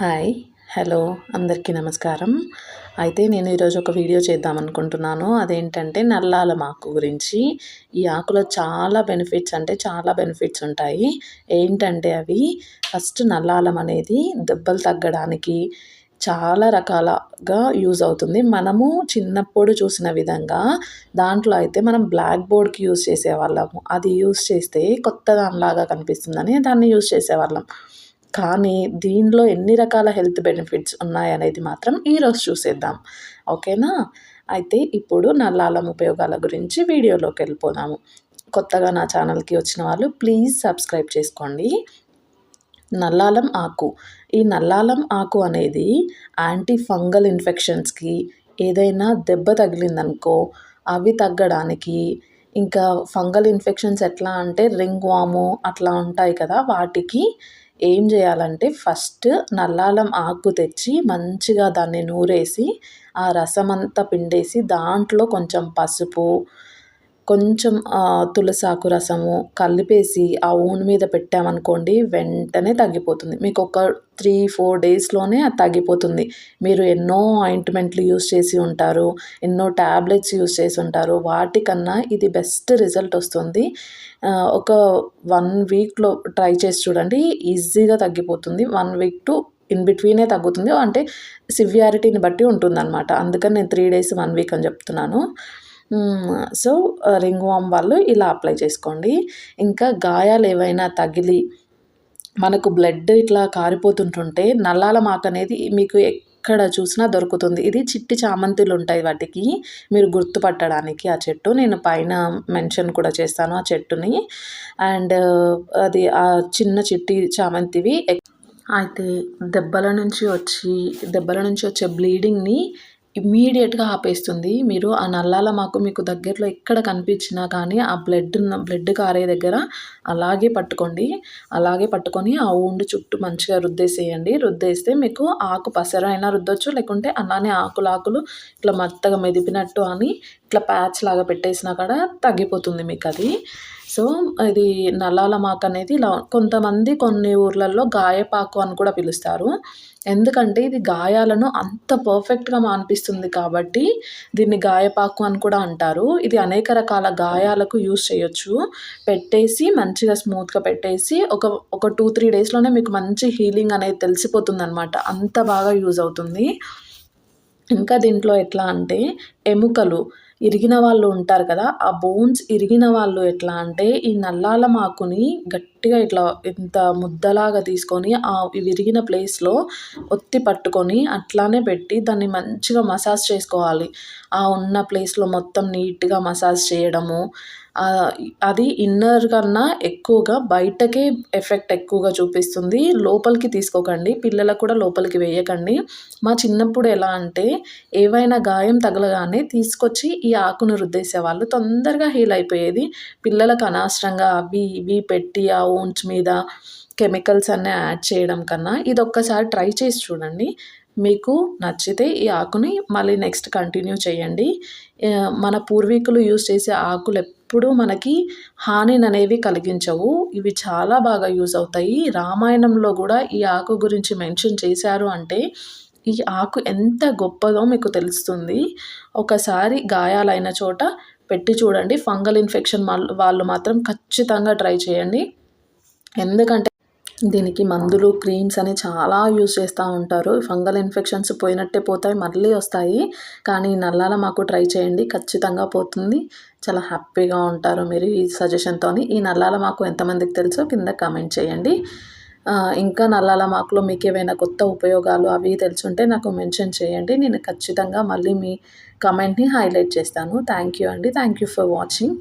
Hi hello అందరికీ నమస్కారం. అయితే నేను ఈరోజు ఒక వీడియో చేద్దాం అనుకుంటున్నాను. అదేంటంటే నల్లాలం ఆకు గురించి. ఈ ఆకులో చాలా బెనిఫిట్స్ అంటే చాలా బెనిఫిట్స్ ఉంటాయి. ఏంటంటే అవి ఫస్ట్ నల్లాలం అనేది దెబ్బలు తగ్గడానికి చాలా రకాలుగా యూజ్ అవుతుంది. మనము చిన్నప్పుడు చూసిన విధంగా దాంట్లో అయితే మనం బ్లాక్ బోర్డ్కి యూజ్ చేసేవాళ్ళము. అది యూజ్ చేస్తే కొత్త దానిలాగా కనిపిస్తుందని దాన్ని యూజ్ చేసేవాళ్ళం. కానీ దీనిలో ఎన్ని రకాల హెల్త్ బెనిఫిట్స్ ఉన్నాయనేది మాత్రం ఈరోజు చూసేద్దాం. ఓకేనా? అయితే ఇప్పుడు నల్లాలం ఉపయోగాల గురించి వీడియోలోకి వెళ్ళిపోదాము. కొత్తగా నా ఛానల్కి వచ్చిన వాళ్ళు ప్లీజ్ సబ్స్క్రైబ్ చేసుకోండి. నల్లాలం ఆకు. ఈ నల్లాలం ఆకు అనేది యాంటీ ఫంగల్ ఇన్ఫెక్షన్స్కి ఏదైనా దెబ్బ తగిలిందనుకో అవి తగ్గడానికి ఇంకా ఫంగల్ ఇన్ఫెక్షన్స్ ఎట్లా అంటే రింగ్ వాము అట్లా ఉంటాయి కదా వాటికి ఏం చేయాలంటే ఫస్ట్ నల్లాలం ఆకు తెచ్చి మంచిగా దాన్ని నూరేసి ఆ రసం అంతా పిండేసి దాంట్లో కొంచెం పసుపు కొంచెం తులసాకు రసము కలిపేసి ఆ ఊన మీద పెట్టామనుకోండి వెంటనే తగ్గిపోతుంది. మీకు ఒక త్రీ ఫోర్ డేస్లోనే అది తగ్గిపోతుంది. మీరు ఎన్నో ఆయింట్మెంట్లు యూస్ చేసి ఉంటారు ఎన్నో ట్యాబ్లెట్స్ యూస్ చేసి ఉంటారు వాటికన్నా ఇది బెస్ట్ రిజల్ట్ వస్తుంది. ఒక వన్ వీక్లో ట్రై చేసి చూడండి ఈజీగా తగ్గిపోతుంది. వన్ వీక్ టు ఇన్ బిట్వీనే తగ్గుతుంది. అంటే సివియారిటీని బట్టి ఉంటుందన్నమాట. అందుకని నేను త్రీ డేస్ వన్ వీక్ అని చెప్తున్నాను. సో రింగ్ వామ్ వాళ్ళు ఇలా అప్లై చేసుకోండి. ఇంకా గాయాలు ఏవైనా తగిలి మనకు బ్లడ్ ఇట్లా కారిపోతుంటుంటే నల్లాల మాకు అనేది మీకు ఎక్కడ చూసినా దొరుకుతుంది. ఇది చిట్టి చామంతులు ఉంటాయి వాటికి. మీరు గుర్తుపట్టడానికి ఆ చెట్టు. నేను పైన మెన్షన్ కూడా చేస్తాను ఆ చెట్టుని. అండ్ అది ఆ చిన్న చిట్టి చామంతివి. అయితే దెబ్బల నుంచి వచ్చి దెబ్బల నుంచి వచ్చే బ్లీడింగ్ని ఇమ్మీడియట్గా ఆపేస్తుంది. మీరు ఆ నల్లాల మాకు మీకు దగ్గరలో ఎక్కడ కనిపించినా కానీ ఆ బ్లడ్ బ్లడ్ కారే దగ్గర అలాగే పట్టుకోండి. అలాగే పట్టుకొని ఆ ఊండు చుట్టూ మంచిగా రుద్దేసేయండి. రుద్దేస్తే మీకు ఆకు పసర అయినా రుద్దొచ్చు లేకుంటే అలానే ఆకులాకులు ఇట్లా మెత్తగా మెదిపినట్టు అని ఇట్లా ప్యాచ్ లాగా పెట్టేసినా కూడా తగ్గిపోతుంది మీకు అది సో ఇది నల్లాల మాకు అనేది ఇలా కొంతమంది కొన్ని ఊర్లలో గాయపాకు అని కూడా పిలుస్తారు. ఎందుకంటే ఇది గాయాలను అంత పర్ఫెక్ట్గా మాన్పిస్తుంది కాబట్టి దీన్ని గాయపాకు అని కూడా అంటారు. ఇది అనేక రకాల గాయాలకు యూస్ చేయొచ్చు. పెట్టేసి మంచిగా స్మూత్గా పెట్టేసి ఒక ఒక టూ త్రీ డేస్లోనే మీకు మంచి హీలింగ్ అనేది తెలిసిపోతుంది అనమాట అంత బాగా యూజ్ అవుతుంది. ఇంకా దీంట్లో ఎట్లా అంటే ఎముకలు. ఇరిగిన వాళ్ళు ఉంటారు కదా ఆ బోన్స్ ఇరిగిన వాళ్ళు ఎట్లా అంటే ఈ నల్లాల మాకుని గట్టిగా ఇట్లా ఇంత ముద్దలాగా తీసుకొని ఆ విరిగిన ప్లేస్లో ఒత్తి పట్టుకొని అట్లానే పెట్టి దాన్ని మంచిగా మసాజ్ చేసుకోవాలి. ఆ ఉన్న ప్లేస్లో మొత్తం నీట్గా మసాజ్ చేయడము అది ఇన్నర్ కన్నా ఎక్కువగా బయటకే ఎఫెక్ట్ ఎక్కువగా చూపిస్తుంది. లోపలికి తీసుకోకండి. పిల్లలకు కూడా లోపలికి వేయకండి. మా చిన్నప్పుడు ఎలా అంటే ఏవైనా గాయం తగలగానే తీసుకొచ్చి ఈ ఆకును రుద్దేసేవాళ్ళు. తొందరగా హీల్ అయిపోయేది. పిల్లలకు అనవసరంగా అవి ఇవి పెట్టి ఆ ఓన్స్ మీద కెమికల్స్ అన్నీ యాడ్ చేయడం కన్నా ఇది ఒక్కసారి ట్రై చేసి చూడండి. మీకు నచ్చితే ఈ ఆకుని మళ్ళీ నెక్స్ట్ కంటిన్యూ చేయండి. మన పూర్వీకులు యూజ్ చేసే ఆకులు ఎప్పుడూ మనకి హానిని అనేవి కలిగించవు. ఇవి చాలా బాగా యూజ్ అవుతాయి. రామాయణంలో కూడా ఈ ఆకు గురించి మెన్షన్ చేశారు అంటే ఈ ఆకు ఎంత గొప్పదో మీకు తెలుస్తుంది. ఒకసారి గాయాలైన చోట పెట్టి చూడండి. ఫంగల్ ఇన్ఫెక్షన్ వాళ్ళు మాత్రం ఖచ్చితంగా ట్రై చేయండి. ఎందుకంటే దీనికి మందులు క్రీమ్స్ అని చాలా యూజ్ చేస్తూ ఉంటారు. ఫంగల్ ఇన్ఫెక్షన్స్ పోయినట్టే పోతాయి మళ్ళీ వస్తాయి. కానీ నల్లాల మాకు ట్రై చేయండి ఖచ్చితంగా పోతుంది. చాలా హ్యాపీగా ఉంటారు మీరు ఈ సజెషన్తో ఈ నల్లాల మాకు ఎంతమందికి తెలుసో కింద కామెంట్ చేయండి. ఇంకా నల్లాల మాకులో మీకు ఏవైనా కొత్త ఉపయోగాలు అవి తెలుసుంటే నాకు మెన్షన్ చేయండి. నేను ఖచ్చితంగా మళ్ళీ మీ కమెంట్ని హైలైట్ చేస్తాను. థ్యాంక్ యూ అండి. Thank you for watching.